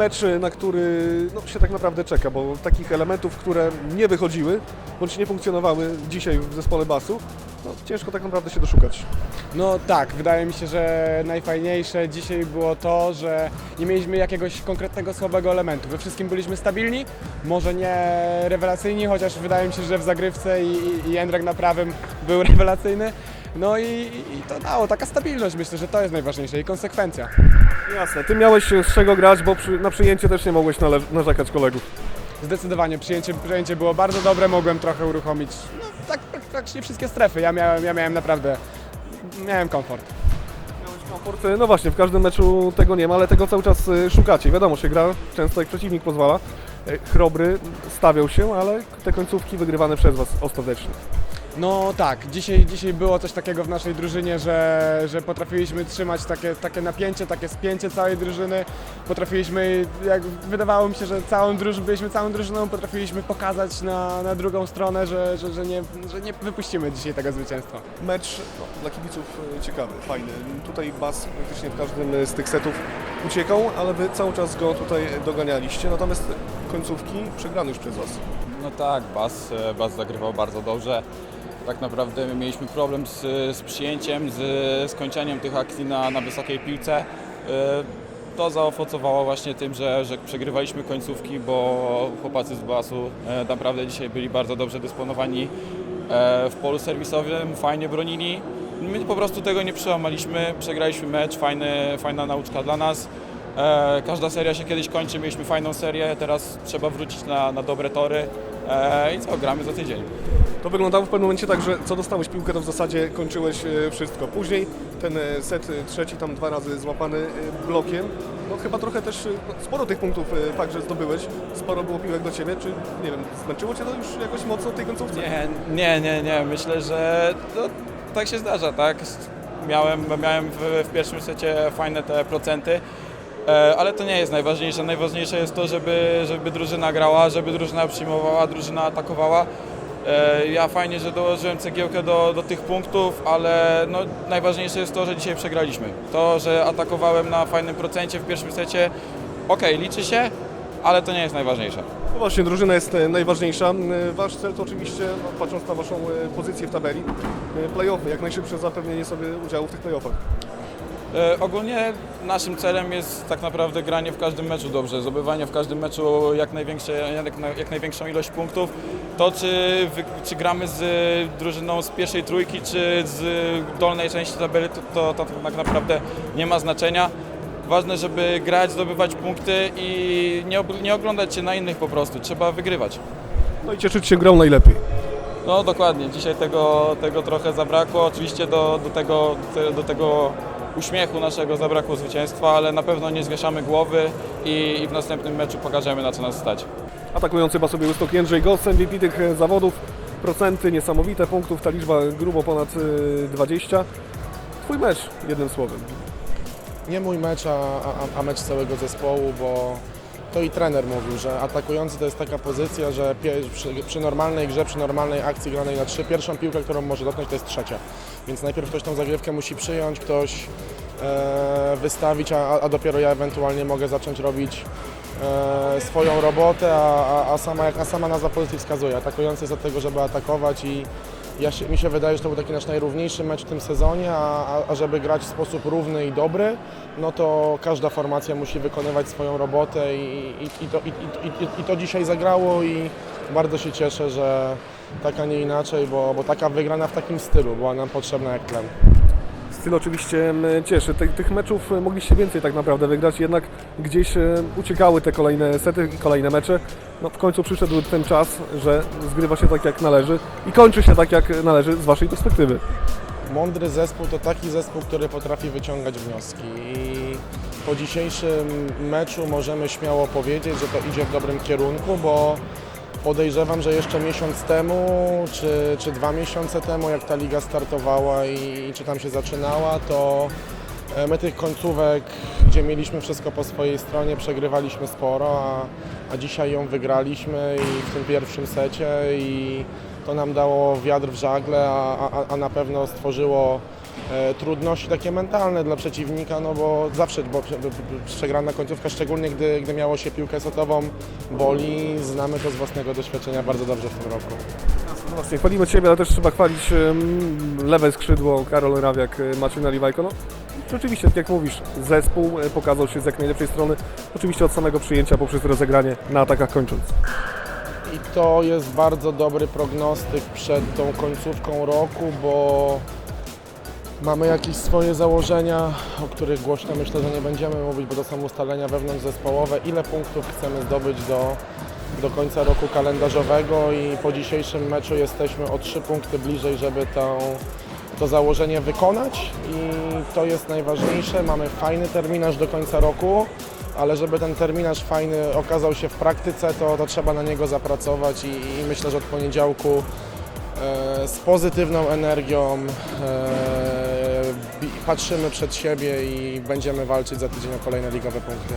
mecz, na który no, się tak naprawdę czeka, bo takich elementów, które nie wychodziły, bądź nie funkcjonowały dzisiaj w zespole basu, no, ciężko tak naprawdę się doszukać. No tak, wydaje mi się, że najfajniejsze dzisiaj było to, że nie mieliśmy jakiegoś konkretnego słabego elementu. We wszystkim byliśmy stabilni, może nie rewelacyjni, chociaż wydaje mi się, że w zagrywce i, i, i Jędrek na prawym był rewelacyjny. No i, i to dało, taka stabilność, myślę, że to jest najważniejsze i konsekwencja. Jasne, ty miałeś z czego grać, bo przy, na przyjęcie też nie mogłeś nale- narzekać kolegów. Zdecydowanie przyjęcie, przyjęcie było bardzo dobre, mogłem trochę uruchomić no, tak praktycznie wszystkie strefy. Ja miałem, ja miałem naprawdę, miałem komfort. Miałeś komfort, no właśnie, w każdym meczu tego nie ma, ale tego cały czas y, szukacie. Wiadomo, się gra często jak przeciwnik pozwala. Y, Chrobry stawiał się, ale te końcówki wygrywane przez Was ostatecznie. No tak, dzisiaj, dzisiaj było coś takiego w naszej drużynie, że, że potrafiliśmy trzymać takie, takie napięcie, takie spięcie całej drużyny. Potrafiliśmy, jak wydawało mi się, że całą drużyną, byliśmy całą drużyną, potrafiliśmy pokazać na, na drugą stronę, że, że, że, nie, że nie wypuścimy dzisiaj tego zwycięstwa. Mecz no, dla kibiców y, ciekawy, fajny. Tutaj Bas praktycznie w każdym z tych setów uciekał, ale Wy cały czas go tutaj doganialiście, natomiast końcówki przegrane już przez Was. No tak, Bas, e, Bas zagrywał bardzo dobrze. Tak naprawdę my mieliśmy problem z, z przyjęciem, z skończeniem tych akcji na, na wysokiej piłce. E, To zaowocowało właśnie tym, że, że przegrywaliśmy końcówki, bo chłopacy z Basu e, naprawdę dzisiaj byli bardzo dobrze dysponowani w polu serwisowym, fajnie bronili. My po prostu tego nie przełamaliśmy, przegraliśmy mecz, fajny, fajna nauczka dla nas. E, Każda seria się kiedyś kończy, mieliśmy fajną serię, teraz trzeba wrócić na, na dobre tory E, i co, gramy za tydzień. To wyglądało w pewnym momencie tak, że co dostałeś piłkę, to w zasadzie kończyłeś e, wszystko. Później ten e, set e, trzeci, tam dwa razy złapany e, blokiem. No chyba trochę też, e, no, sporo tych punktów e, fakt, że zdobyłeś, sporo było piłek do Ciebie, czy nie wiem, zmęczyło Cię to już jakoś mocno w tej końcówce? Nie, nie, nie, nie, myślę, że no, tak się zdarza, tak? Miałem, miałem w, w pierwszym secie fajne te procenty, ale to nie jest najważniejsze. Najważniejsze jest to, żeby, żeby drużyna grała, żeby drużyna przyjmowała, drużyna atakowała. E, Ja fajnie, że dołożyłem cegiełkę do, do tych punktów, ale no, najważniejsze jest to, że dzisiaj przegraliśmy. To, że atakowałem na fajnym procencie w pierwszym secie, okej, liczy się, ale to nie jest najważniejsze. No właśnie, drużyna jest e, najważniejsza. E, Wasz cel to oczywiście, no, patrząc na Waszą e, pozycję w tabeli, e, playoffy, jak najszybsze zapewnienie sobie udziału w tych playoffach. E, Ogólnie naszym celem jest tak naprawdę granie w każdym meczu dobrze, zdobywanie w każdym meczu jak, największe, jak, jak największą ilość punktów. To czy, czy gramy z drużyną z pierwszej trójki, czy z dolnej części tabeli, to, to, to tak naprawdę nie ma znaczenia. Ważne, żeby grać, zdobywać punkty i nie, nie oglądać się na innych po prostu. Trzeba wygrywać. No i cieszyć się grą najlepiej. No dokładnie, dzisiaj tego, tego trochę zabrakło. Oczywiście do, do, tego, do tego uśmiechu naszego zabrakło zwycięstwa, ale na pewno nie zwieszamy głowy i, i w następnym meczu pokażemy na co nas stać. Atakujący Basowie Łystok Jędrzej Goss, MVP tych e, zawodów. Procenty niesamowite, punktów ta liczba grubo ponad e, 20. Twój mecz, jednym słowem. nie mój mecz, a, a, a mecz całego zespołu, bo to i trener mówił, że atakujący to jest taka pozycja, że przy, przy normalnej grze, przy normalnej akcji granej na trzy, pierwszą piłkę, którą może dotknąć, to jest trzecia. Więc najpierw ktoś tą zagrywkę musi przyjąć, ktoś e, wystawić, a, a dopiero ja ewentualnie mogę zacząć robić e, swoją robotę, a, a, a, sama, a sama nazwa pozycji wskazuje. Atakujący jest od tego, żeby atakować i ja się, mi się wydaje, że to był taki nasz najrówniejszy mecz w tym sezonie, a, a, a żeby grać w sposób równy i dobry, no to każda formacja musi wykonywać swoją robotę i, i, i, to, i, i, i, to dzisiaj zagrało i bardzo się cieszę, że tak, a nie inaczej, bo, bo taka wygrana w takim stylu była nam potrzebna jak tlen. Styl oczywiście cieszy. Tych, tych meczów e, mogliście więcej tak naprawdę wygrać, jednak gdzieś e, uciekały te kolejne sety i kolejne mecze. No w końcu przyszedł ten czas, że zgrywa się tak jak należy i kończy się tak jak należy z Waszej perspektywy. Mądry zespół to taki zespół, który potrafi wyciągać wnioski i po dzisiejszym meczu możemy śmiało powiedzieć, że to idzie w dobrym kierunku, bo podejrzewam, że jeszcze miesiąc temu, czy, czy dwa miesiące temu, jak ta liga startowała i, i czy tam się zaczynała, to e, my tych końcówek, gdzie mieliśmy wszystko po swojej stronie, przegrywaliśmy sporo, a, a dzisiaj ją wygraliśmy i w tym pierwszym secie i to nam dało wiatr w żagle, a, a, a na pewno stworzyło trudności takie mentalne dla przeciwnika, no bo zawsze, bo przegrana końcówka, szczególnie gdy, gdy miało się piłkę setową, boli. Znamy to z własnego doświadczenia bardzo dobrze w tym roku. No właśnie, chwalimy Ciebie, ale też trzeba chwalić lewe skrzydło, Karol Rawiak, e, Maciej Naliwajko. No, rzeczywiście, tak jak mówisz, zespół e, pokazał się z jak najlepszej strony. Oczywiście od samego przyjęcia poprzez rozegranie na atakach kończąc. I to jest bardzo dobry prognostyk przed tą końcówką roku, bo mamy jakieś swoje założenia, o których głośno myślę, że nie będziemy mówić, bo to są ustalenia wewnątrzzespołowe, ile punktów chcemy zdobyć do, do końca roku kalendarzowego i po dzisiejszym meczu jesteśmy o trzy punkty bliżej, żeby tą, to założenie wykonać i to jest najważniejsze. Mamy fajny terminarz do końca roku, ale żeby ten terminarz fajny okazał się w praktyce, to, to trzeba na niego zapracować i, i myślę, że od poniedziałku e, z pozytywną energią e, patrzymy przed siebie i będziemy walczyć za tydzień o kolejne ligowe punkty.